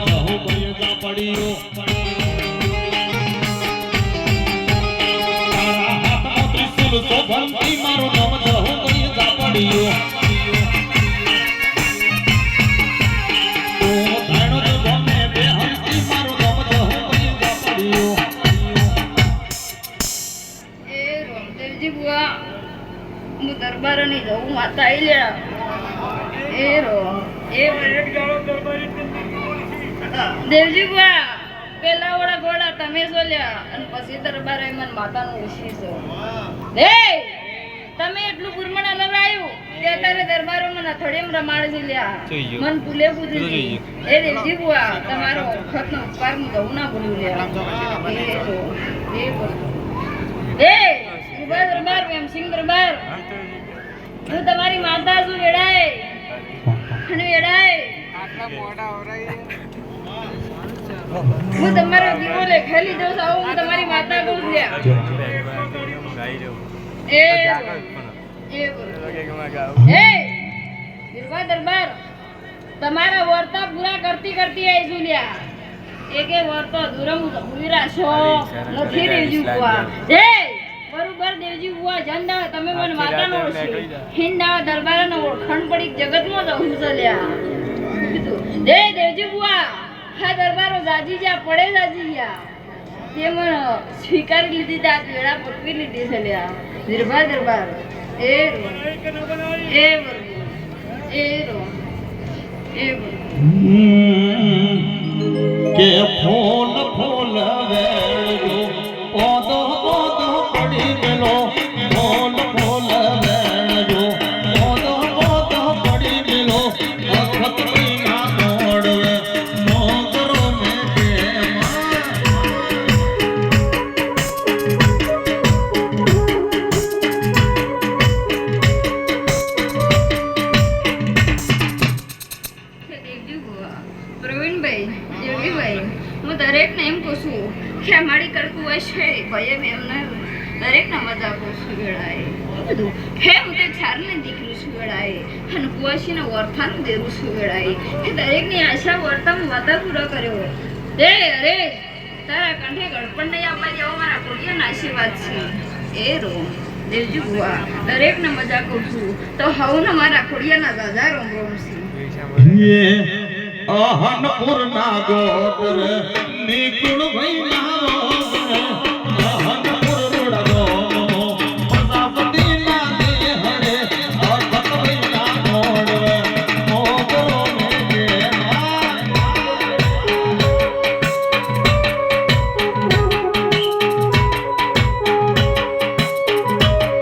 જહો ભાઈ જા પડ્યો તારા હાથમાં ત્રિશુલ શોભનથી મારું નામ જહો ભાઈ પડ્યો ઓ ધણો જ ગમે બે હંસથી મારું નામ જહો ભાઈ જા પડ્યો એ રામદેવજી બુઆ, હું દરબારની જવું માતા આઈ લ્યા. એ રો, એ દેવજી બા પેલા ઓળા ગોળા તમે સોલ્યા અને પછી દરબારે મન માતાનું ઉશી છો દે તમે એટલું ગુરમણા લડાયું તે તારે દરબારો મને થોડીમ રમાડ લ્યા મન ભૂલે પૂછી એ દેવજી બુઆ તમારો વખતનો ઉપકાર હું જવું ના ભૂલ્યું લ્યા. એ ઊભા દરબાર ભીમસિંહ દરબાર. હું તમારી માતા છું વેડાય અને વેડાય હું તમારો દીવો લેખાઈ લીધો છે હું તમારી માતા કહું છું એ એ બોલો. એ બિરબા દરબાર તમારા વર્તા પૂરા કરતી કરતી આવી છું એક એકે વર્તો દુરમ ભૂલી રાશો નથી દેવજી બુઆ એ બરોબર દેવજી બુઆ જંદા તમે મને માતા નો ઓળખી હિંદા દરબાર નો ઓળખણ પડી જગતમાં જવું છે લ્યા. એ દેવજી બુઆ. હા દરબારો જાજી જ્યાં, પડે જાજી ગયા તે મને સ્વીકારી લીધી તે આજ વેળા પકવી લીધી છે લ્યા નિર્ભા દરબાર. એ એ એ એ કે ફૂલ ફૂલ વેળજો પોદો પોદો પડી ગયેલો. પ્રવીણભાઈ ભાઈ. હું દરેકને એમ કહું છું કે મારી કરતું હોય છે ભાઈ બી એમને દરેકને મજા કહું છું વેળાએ બધું હે, હું તે ચારને દીકરું છું વેળાએ અને કુવાસીને વર્તાનું દેરું છું વેળાએ કે દરેકની આશા વર્તા વાતા પૂરા કર્યો. દે અરે તારા કંઠે ગળપણ નહીં આપવા જેવો મારા કોડિયાના આશીર્વાદ છે. એ રો, દેવજી બુઆ દરેકને મજા કહું છું. તો હવને મારા ખોડિયાના દાદા રોમ રોમ છે અહનપુર ના ગોપુર નિકુળ ભાઈ